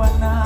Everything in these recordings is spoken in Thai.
วันนา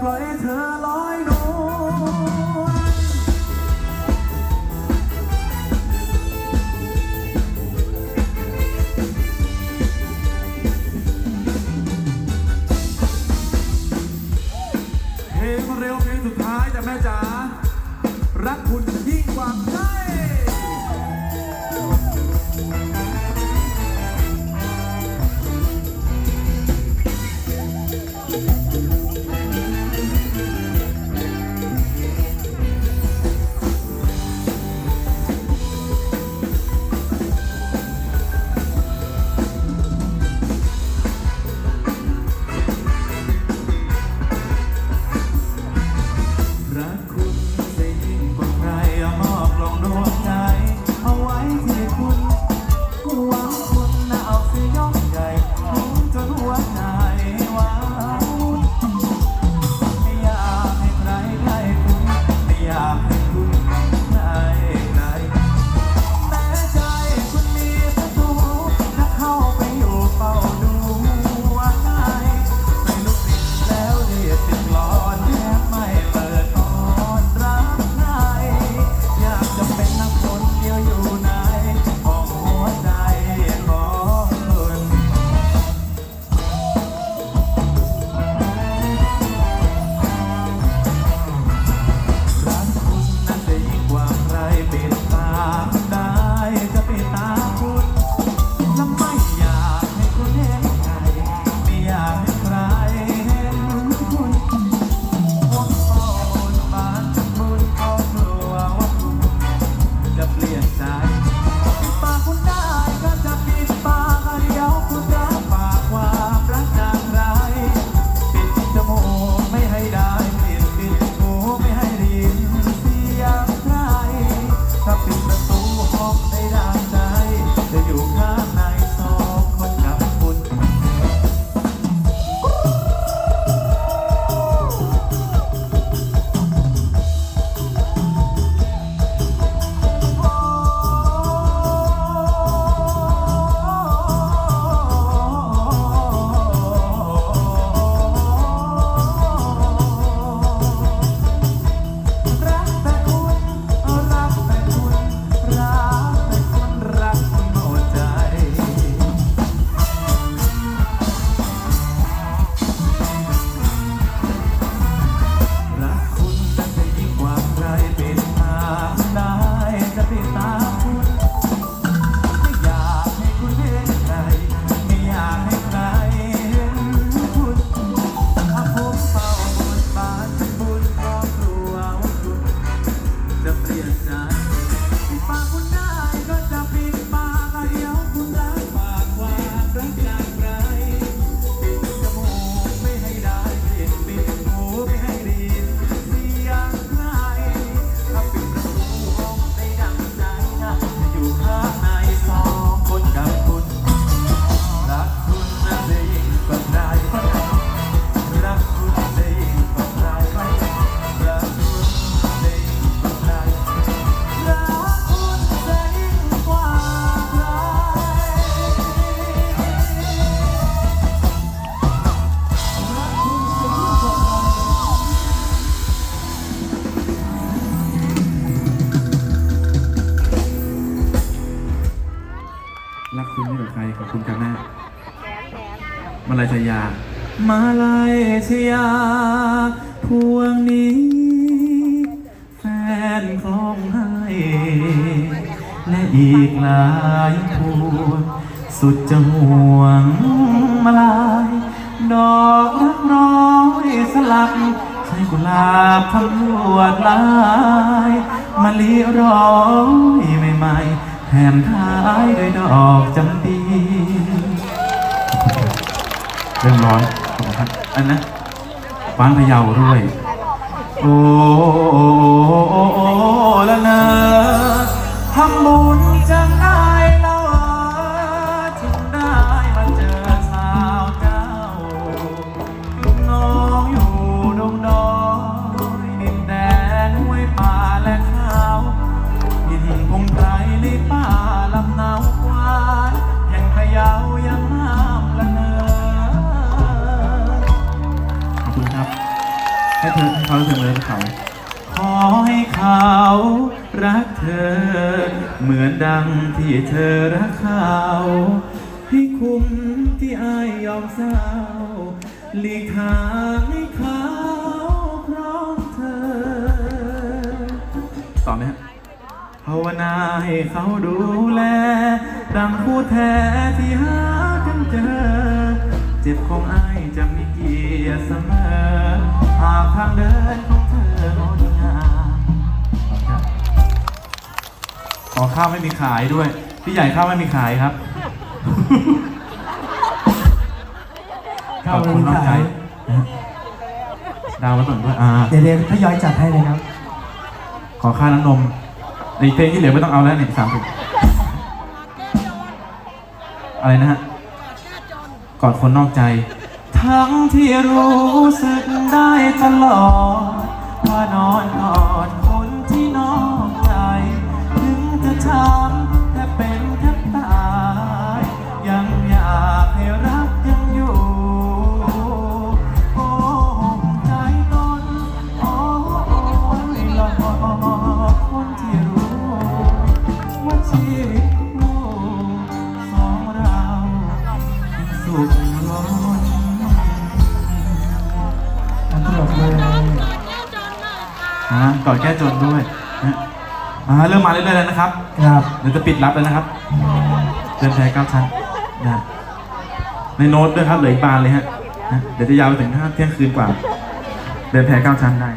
เธลอยนลเลงเร็วเพลงสุดท้ายแต่แม่จ๋ารักคุณยิ่งกว่า มาลายชยา มาลายชยา พวงนี้ แฟนคล้องให้ และอีกหลายพวงสุดจะห่วงมาลาย ดอกรักร้อยสลักใช้กุหลาบทำลวดลายมะลิร้อยใหม่ๆแถมท้ายด้วยดอกจำปี เรื่องร้อนขอบคุณครับอันนะฟ้านพะเยาด้วย โอ้โอ้โอ้โอ้ละเนอทำบุญจัง ให้เธอให้เขารู้สึกเลยเขา ขอให้เขารักเธอ เหมือนดังที่เธอรักเขาให้คุ้มที่อายยอมเศร้าหลีกทางให้เขาพร้อมเธอต่อไหมฮะภาวนาให้เขาดูแล ดังผู้แท้ที่หากันเจอ เจ็บของไอายจะมีเกียรติเสมอ หากทางเดินของเธองดงามครับขอข้าวไม่มีขายด้วย พี่ใหญ่ข้าวไม่มีขายครับขข้าวอบไม่คุณมีน้องใจขายนะฮะดาวมาต่อนด้วยอ่า เดี๋ยวเดี๋ยวทยอยจัดให้เลยครับ ขอค่าน้ำนมในเพลงที่เหลือไม่ต้องเอาแล้วเนี่ยสามสิบอะไรนะฮะ กอดคนนอกใจ ทั้งที่รู้สึกได้ตลอดว่านอนกอด ฮะกอดแก้จนด้วยนะอ่าเริ่มมาเรื่อยๆแล้วนะครับ ครับเดี๋ยวจะปิดรับแล้วนะครับเดินแพ้เก้าชั้นนะในโน้ตด้วยครับเหลืออีกบานเลยฮะนะเดี๋ยวจะยาวไปถึงห้าเที่ยงคืนกว่า เดินแพ้เก้าชั้นได้